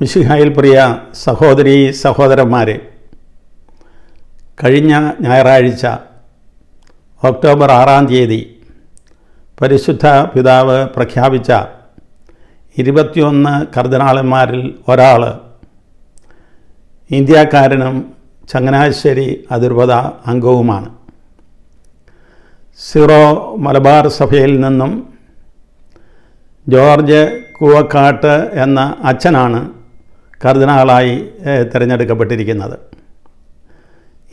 മിശിഹായിൽ പ്രിയ സഹോദരി സഹോദരന്മാരെ കഴിഞ്ഞ ഞായറാഴ്ച ഒക്ടോബർ ആറാം തീയതി പരിശുദ്ധ പിതാവ് പ്രഖ്യാപിച്ച ഇരുപത്തിയൊന്ന് കർദിനാളന്മാരിൽ ഒരാൾ ഇന്ത്യക്കാരനും ചങ്ങനാശ്ശേരി അതിർവത അംഗവുമാണ്. സിറോ മലബാർ സഭയിൽ നിന്നും ജോർജ് കൂവക്കാട്ട് എന്ന അച്ഛനാണ് കർദിനാളായി തിരഞ്ഞെടുക്കപ്പെട്ടിരിക്കുന്നത്.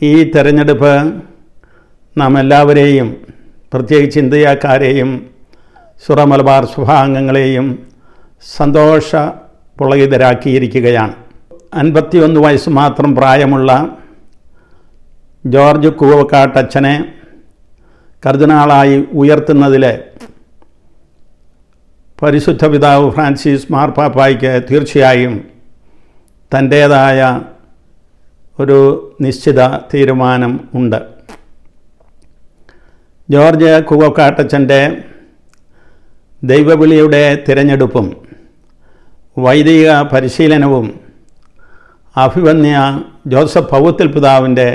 ഈ തിരഞ്ഞെടുപ്പ് നാം എല്ലാവരെയും പ്രത്യേകിച്ച് ഇന്ത്യക്കാരെയും സുറ മലബാർ സഭാംഗങ്ങളെയും സന്തോഷ പുളകിതരാക്കിയിരിക്കുകയാണ് അൻപത്തിയൊന്ന് വയസ്സ് മാത്രം പ്രായമുള്ള ജോർജ് കൂവക്കാട്ടച്ഛനെ കർദിനാളായി ഉയർത്തുന്നതിൽ പരിശുദ്ധ പിതാവ് ഫ്രാൻസിസ് മാർപ്പാപ്പായ്ക്ക് തീർച്ചയായും തന്റേതായ ഒരു നിശ്ചിത തീരുമാനം ഉണ്ട്. ജോർജ് കുവക്കാട്ടച്ചന്റെ ദൈവവിളിയുടെ തിരഞ്ഞെടുപ്പും വൈദിക പരിശീലനവും അഭിവന്യ ജോസഫ് പൗവത്തിൽ പിതാവിന്റെ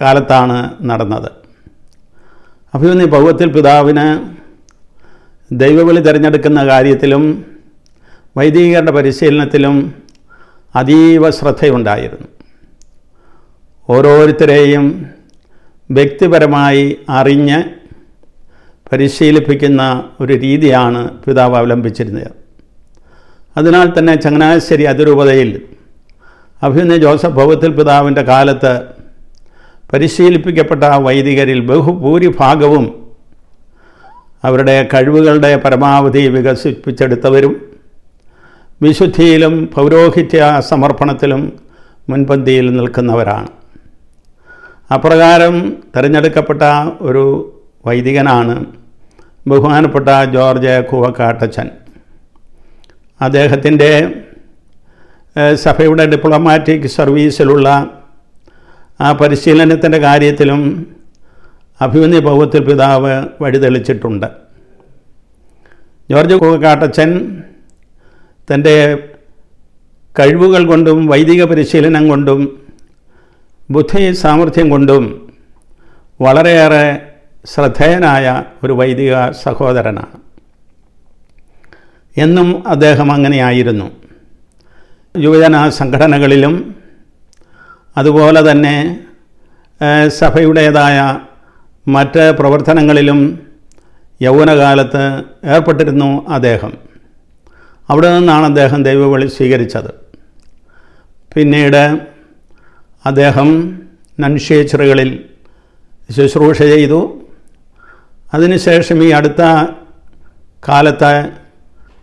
കാലത്താണ് നടന്നത്. അഭിവന്യ പൗവത്തിൽ പിതാവിന് ദൈവവിളി തിരഞ്ഞെടുക്കുന്ന കാര്യത്തിലും വൈദികരുടെ പരിശീലനത്തിലും അതീവ ശ്രദ്ധയുണ്ടായിരുന്നു. ഓരോരുത്തരെയും വ്യക്തിപരമായി അറിഞ്ഞ് പരിശീലിപ്പിക്കുന്ന ഒരു രീതിയാണ് പിതാവ് അവലംബിച്ചിരുന്നത്. അതിനാൽ തന്നെ ചങ്ങനാശ്ശേരി അതിരൂപതയിൽ അഭിനയ ജോസഫ് ഭവത്തിൽ പിതാവിന്റെ കാലത്ത് പരിശീലിപ്പിക്കപ്പെട്ട വൈദികരിൽ ബഹുഭൂരിഭാഗവും അവരുടെ കഴിവുകളുടെ പരമാവധി വികസിപ്പിച്ചെടുത്തവരും വിശുദ്ധിയിലും പൗരോഹിത്യ സമർപ്പണത്തിലും മുൻപന്തിയിൽ നിൽക്കുന്നവരാണ്. അപ്രകാരം തിരഞ്ഞെടുക്കപ്പെട്ട ഒരു വൈദികനാണ് ബഹുമാനപ്പെട്ട ജോർജ് കൂവക്കാട്ടച്ചൻ അദ്ദേഹത്തിന്റെ സഭയുടെ ഡിപ്ലോമാറ്റിക് സർവീസിലുള്ള ആ പരിശീലനത്തിന്റെ കാര്യത്തിലും അഭിമന്യ പൗവത്തിൽ പിതാവ് വഴിതെളിച്ചിട്ടുണ്ട്. ജോർജ് കൂവക്കാട്ടച്ചൻ തന്റെ കഴിവുകൾ കൊണ്ടും വൈദിക പരിശീലനം കൊണ്ടും ബുദ്ധി സാമർഥ്യം കൊണ്ടും വളരെയേറെ ശ്രദ്ധേയനായ ഒരു വൈദിക സഹോദരനാണ്. എന്നും അദ്ദേഹം അങ്ങനെയായിരുന്നു. യുവജന സംഘടനകളിലും അതുപോലെ തന്നെ സഭയുടേതായ മറ്റ് പ്രവർത്തനങ്ങളിലും യൗവനകാലത്ത് ഏർപ്പെട്ടിരുന്നു അദ്ദേഹം. അവിടെ നിന്നാണ് അദ്ദേഹം ദൈവവിളി സ്വീകരിച്ചത്. പിന്നീട് അദ്ദേഹം നൻഷേച്ചറുകളിൽ ശുശ്രൂഷ ചെയ്തു. അതിനുശേഷം ഈ അടുത്ത കാലത്ത്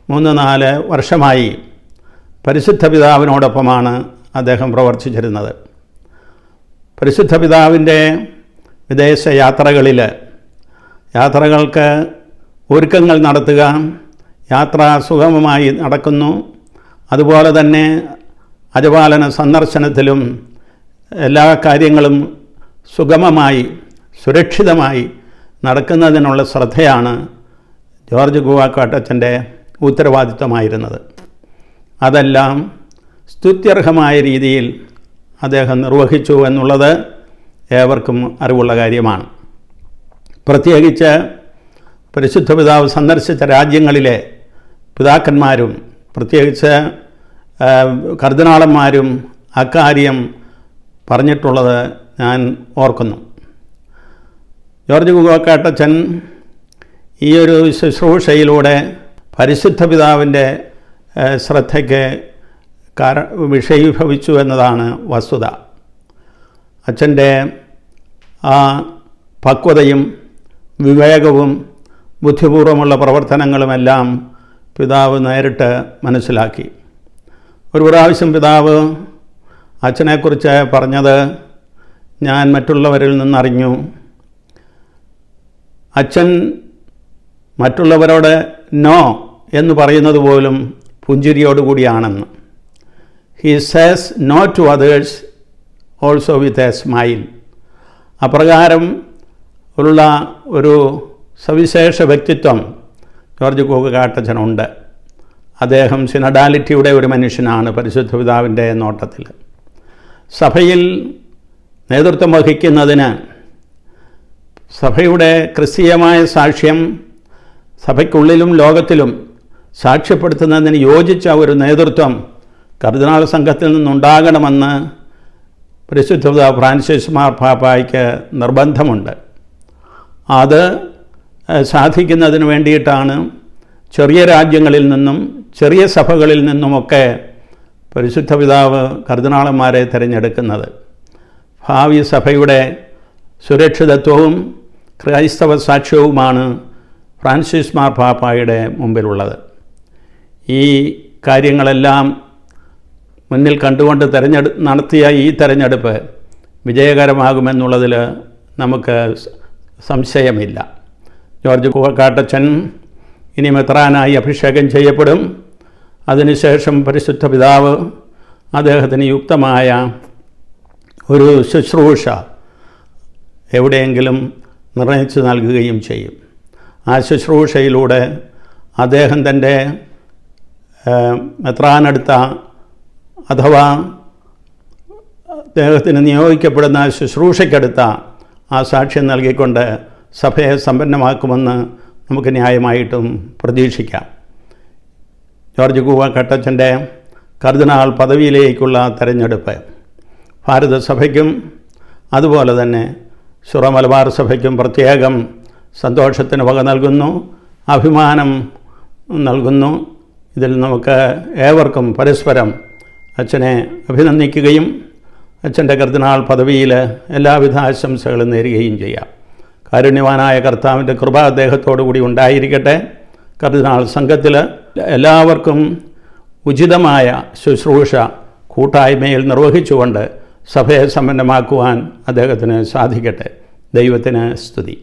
മൂന്ന് നാല് വർഷമായി പരിശുദ്ധ പിതാവിനോടൊപ്പമാണ് അദ്ദേഹം പ്രവർത്തിച്ചിരുന്നത്. പരിശുദ്ധ പിതാവിന്റെ വിദേശ യാത്രകളിൽ യാത്രകൾക്ക് ഒരുക്കങ്ങൾ നടത്തുക യാത്ര സുഗമമായി നടക്കുന്നു. അതുപോലെ തന്നെ അജപാലന സന്ദർശനത്തിലും എല്ലാ കാര്യങ്ങളും സുഗമമായി സുരക്ഷിതമായി നടക്കുന്നതിനുള്ള ശ്രദ്ധയാണ് ജോർജ് ഗുവാക്കാട്ടച്ചന്റെ ഉത്തരവാദിത്വമായിരുന്നത്. അതെല്ലാം സ്തുത്യർഹമായ രീതിയിൽ അദ്ദേഹം നിർവഹിച്ചു എന്നുള്ളത് ഏവർക്കും അറിവുള്ള കാര്യമാണ്. പ്രത്യേകിച്ച് പരിശുദ്ധ പിതാവ് സന്ദർശിച്ച രാജ്യങ്ങളിലെ പിതാക്കന്മാരും പ്രത്യേകിച്ച് കർദിനാളന്മാരും അക്കാര്യം പറഞ്ഞിട്ടുള്ളത് ഞാൻ ഓർക്കുന്നു. ജോർജ് കുകാട്ടച്ചൻ ഈ ഒരു ശുശ്രൂഷയിലൂടെ പരിശുദ്ധ പിതാവിന്റെ ശ്രദ്ധയ്ക്ക് കാര വിഷയീഭവിച്ചു എന്നതാണ് വസ്തുത. അച്ഛന്റെ ആ പക്വതയും വിവേകവും ബുദ്ധിപൂർവമുള്ള പ്രവർത്തനങ്ങളുമെല്ലാം പിതാവ് നേരിട്ട് മനസ്സിലാക്കി. ഒരു പ്രാവശ്യം പിതാവ് അച്ഛനെക്കുറിച്ച് പറഞ്ഞത് ഞാൻ മറ്റുള്ളവരിൽ നിന്നറിഞ്ഞു. അച്ഛൻ മറ്റുള്ളവരോട് നോ എന്ന് പറയുന്നത് പോലും പുഞ്ചിരിയോടുകൂടിയാണെന്ന് he says no to others also with a smile അപ്രകാരം ഉള്ള ഒരു സവിശേഷ വ്യക്തിത്വം ജോർജ് ഉണ്ട് അദ്ദേഹം സിനഡാലിറ്റിയുടെ ഒരു മനുഷ്യനാണ് പരിശുദ്ധ പിതാവിന്റെ നോട്ടത്തിൽ. സഭയിൽ നേതൃത്വം വഹിക്കുന്നതിന് സഭയുടെ ക്രിസ്തീയമായ സാക്ഷ്യം സഭയ്ക്കുള്ളിലും ലോകത്തിലും സാക്ഷ്യപ്പെടുത്തുന്നതിന് യോജിച്ച ഒരു നേതൃത്വം കർദിനാൾ സംഘത്തിൽ നിന്നുണ്ടാകണമെന്ന് പരിശുദ്ധ ഫ്രാൻസിസ് മാർപ്പാപ്പായ്ക്ക് നിർബന്ധമുണ്ട്. അത് സാധിക്കുന്നതിന് വേണ്ടിയിട്ടാണ് ചെറിയ രാജ്യങ്ങളിൽ നിന്നും ചെറിയ സഭകളിൽ നിന്നുമൊക്കെ പരിശുദ്ധ പിതാവ് കർദിനാളന്മാരെ തിരഞ്ഞെടുക്കുന്നത്. ഭാവി സഭയുടെ സുരക്ഷിതത്വവും ക്രൈസ്തവ സാക്ഷ്യവുമാണ് ഫ്രാൻസിസ് മാർപ്പാപ്പായുടെ മുമ്പിലുള്ളത്. ഈ കാര്യങ്ങളെല്ലാം മുന്നിൽ കണ്ടുകൊണ്ട് തെരഞ്ഞെടു നടത്തിയ ഈ തെരഞ്ഞെടുപ്പ് വിജയകരമാകുമെന്നുള്ളതിൽ നമുക്ക് സംശയമില്ല. ജോർജ് കൂവക്കാട്ടച്ചൻ ഇനി മെത്രാനായി അഭിഷേകം ചെയ്യപ്പെടും. അതിനുശേഷം പരിശുദ്ധ പിതാവ് അദ്ദേഹത്തിന് യുക്തമായ ഒരു ശുശ്രൂഷ എവിടെയെങ്കിലും നിർണയിച്ച് നൽകുകയും ചെയ്യും. ആ ശുശ്രൂഷയിലൂടെ അദ്ദേഹം തന്റെ മെത്രാനെടുത്ത അഥവാ അദ്ദേഹത്തിന് നിയോഗിക്കപ്പെടുന്ന ശുശ്രൂഷയ്ക്കടുത്ത ആ സാക്ഷ്യം നൽകിക്കൊണ്ട് സഭയെ സമ്പന്നമാക്കുമെന്ന് നമുക്ക് ന്യായമായിട്ടും പ്രതീക്ഷിക്കാം. ജോർജ് കൂവ കട്ടച്ചന്റെ കർദിനാൾ പദവിയിലേക്കുള്ള തെരഞ്ഞെടുപ്പ്. ഭാരതസഭയ്ക്കും അതുപോലെ തന്നെ സുറ മലബാർ സഭയ്ക്കും പ്രത്യേകം സന്തോഷത്തിന് വക നൽകുന്നു അഭിമാനം നൽകുന്നു. ഇതിൽ നമുക്ക് ഏവർക്കും പരസ്പരം അച്ഛനെ അഭിനന്ദിക്കുകയും അച്ഛന്റെ കർദിനാൾ പദവിയിൽ എല്ലാവിധ ആശംസകളും നേരുകയും ചെയ്യാം. കാരുണ്യവാനായ കർത്താവിന്റെ കൃപ അദ്ദേഹത്തോടു കൂടി ഉണ്ടായിരിക്കട്ടെ. കർദിനാൾ സംഘത്തിൽ എല്ലാവർക്കും ഉചിതമായ ശുശ്രൂഷ കൂട്ടായ്മയിൽ നിർവഹിച്ചുകൊണ്ട് സഭയെ സമ്പന്നമാക്കുവാൻ അദ്ദേഹത്തിന് സാധിക്കട്ടെ. ദൈവത്തിന് സ്തുതി.